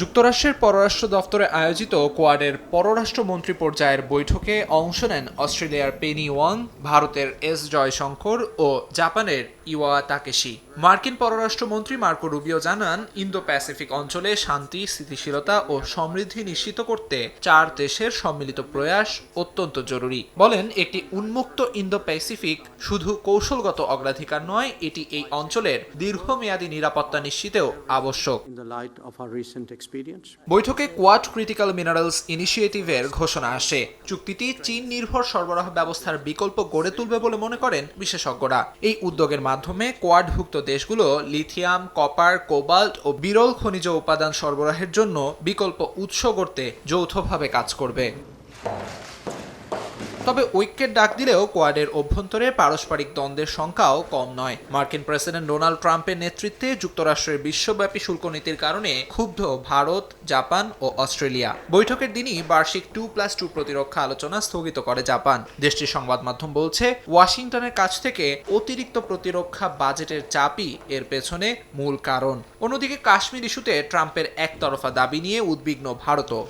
যুক্তরাষ্ট্রের পররাষ্ট্র দফতরে আয়োজিত কোয়াডের পররাষ্ট্রমন্ত্রী পর্যায়ের বৈঠকে অংশ নেন অস্ট্রেলিয়ার পেনি ওয়াং, ভারতের এস জয়শঙ্কর ও জাপানের ইওয়া তাকেশি। মার্কিন পররাষ্ট্রমন্ত্রী মার্কো রুবিও জানান ইন্দো প্যাসিফিক অঞ্চলে শান্তি, স্থিতিশীলতা ও সমৃদ্ধি নিশ্চিত করতে চার দেশের সম্মিলিত প্রয়াস অত্যন্ত জরুরি। বলেন, একটি উন্মুক্ত ইন্দো প্যাসিফিক শুধু কৌশলগত অগ্রাধিকার নয়, এটি এই অঞ্চলের দীর্ঘমেয়াদী নিরাপত্তা নিশ্চিতেও আবশ্যক। বৈঠকে কোয়াড ক্রিটিক্যাল মিনারেলস ইনিশিয়েটিভের ঘোষণা আসে। চুক্তিটি চীন নির্ভর সরবরাহ ব্যবস্থার বিকল্প গড়ে তুলবে বলে মনে করেন বিশেষজ্ঞরা। এই উদ্যোগের মাধ্যমে কোয়াডভুক্ত দেশগুলো লিথিয়াম, কপার, কোবাল্ট ও বিরল খনিজ উপাদান সরবরাহের জন্য বিকল্প উৎস গড়তে যৌথভাবে কাজ করবে। তবে ঐক্যের ডাক দিলেও কোয়াডের অভ্যন্তরে পারস্পরিক দ্বন্দ্বের সংখ্যাও কম নয়। মার্কিন প্রেসিডেন্ট ডোনাল্ড ট্রাম্পের নেতৃত্বে যুক্তরাষ্ট্রের বিশ্বব্যাপী শুল্ক নীতির কারণে ক্ষুব্ধ ভারত, জাপান ও অস্ট্রেলিয়া। বৈঠকের দিনই বার্ষিক টু প্লাস টু প্রতিরক্ষা আলোচনা স্থগিত করে জাপান। দেশটির সংবাদ মাধ্যম বলছে, ওয়াশিংটনের কাছ থেকে অতিরিক্ত প্রতিরক্ষা বাজেটের চাপই এর পেছনে মূল কারণ। অন্যদিকে কাশ্মীর ইস্যুতে ট্রাম্পের একতরফা দাবি নিয়ে উদ্বিগ্ন ভারতও।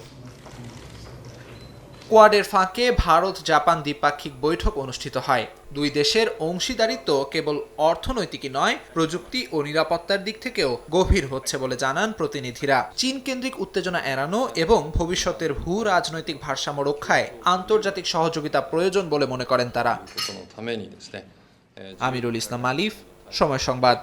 কোয়াডের ফাঁকে ভারত জাপান দ্বিপাক্ষিক বৈঠক অনুষ্ঠিত হয়। দুই দেশের অংশীদারিত্ব কেবল অর্থনৈতিকই নয়, প্রযুক্তি ও নিরাপত্তার দিক থেকেও গভীর হচ্ছে বলে জানান প্রতিনিধিরা। চীন কেন্দ্রিক উত্তেজনা এড়ানো এবং ভবিষ্যতের ভূ রাজনৈতিক ভারসাম্য রক্ষায় আন্তর্জাতিক সহযোগিতা প্রয়োজন বলে মনে করেন তারা। আমিরুল ইসলাম আলিফ, সময় সংবাদ।